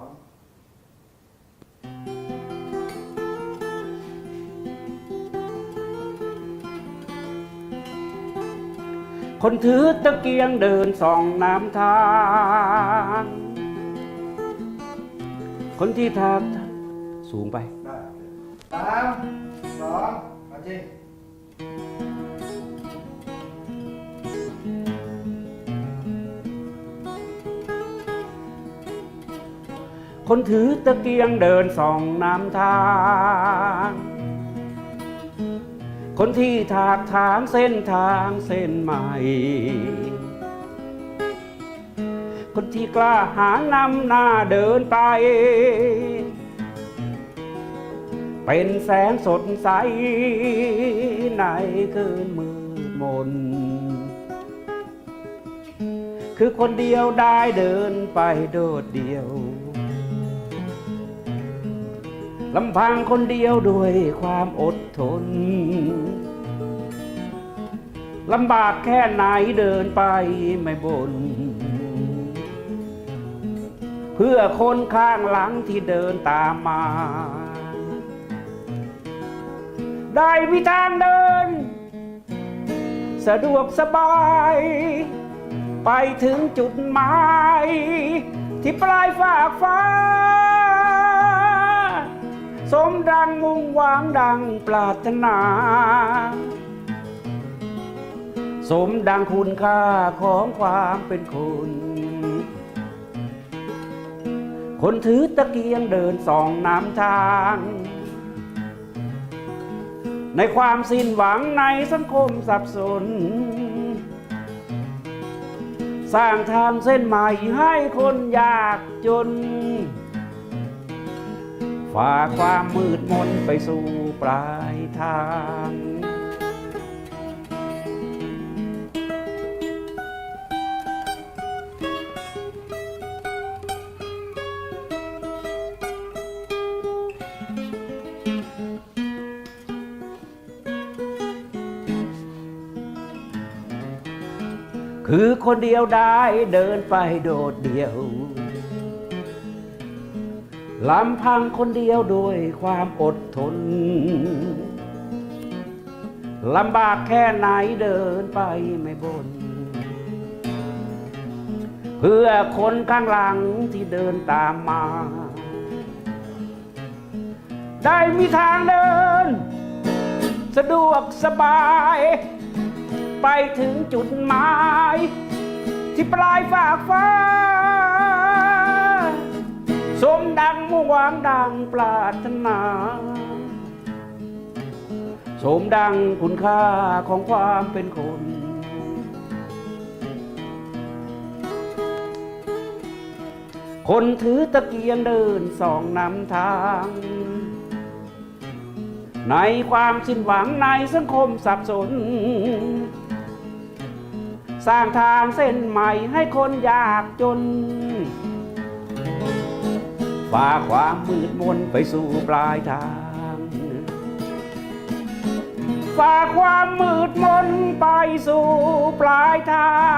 องคนถือตะเกียงเดินส่องน้ำทาง คนที่ทากสูงไป ได้สามสองมาจิ คนถือตะเกียงเดินส่องน้ำทาง คนที่ถากถางเส้นทางเส้นใหม่ คนที่กล้าหาญนำหน้าเดินไป เป็นแสงสดใสในคืนมืดมน คือคนเดียวได้เดินไปโดดเดียว ลำพังคนเดียวด้วยความอดทนลำบากแค่ไหนเดินไปไม่บน่นเพื่อคนข้างหลังที่เดินตามมา ได้มีทางเดิน สะดวกสบาย ไปถึงจุดหมาย ที่ปลายฝากฟ้า สมดังมุ่งหวังดังปรารถนา สมดังคุณค่าของความเป็นคน คนถือตะเกียงเดินส่องน้ำทาง ในความสิ้นหวังในสังคมสับสน สร้างทางเส้นใหม่ให้คนยากจน ฝ่าความมืดมนไปสู่ปลายทางคือคนเดียวได้เดินไปโดดเดี่ยว ลำพังคนเดียวด้วยความอดทน ลำบากแค่ไหนเดินไปไม่บน่นเพื่อคนข้างหลังที่เดินตามมา ได้มีทางเดิน สะดวกสบาย ไปถึงจุดหมาย ที่ปลายฝากฟ้า หวังดังปรารถนาสมดังคุณค่าของความเป็นคน คนถือตะเกียงเดินสองนำทาง ในความสิ้นหวังในสังคมสับสน สร้างทางเส้นใหม่ให้คนยากจน ฝ่าความมืดมนไปสู่ปลายทางฝ่าความมืดมนไปสู่ปลายทาง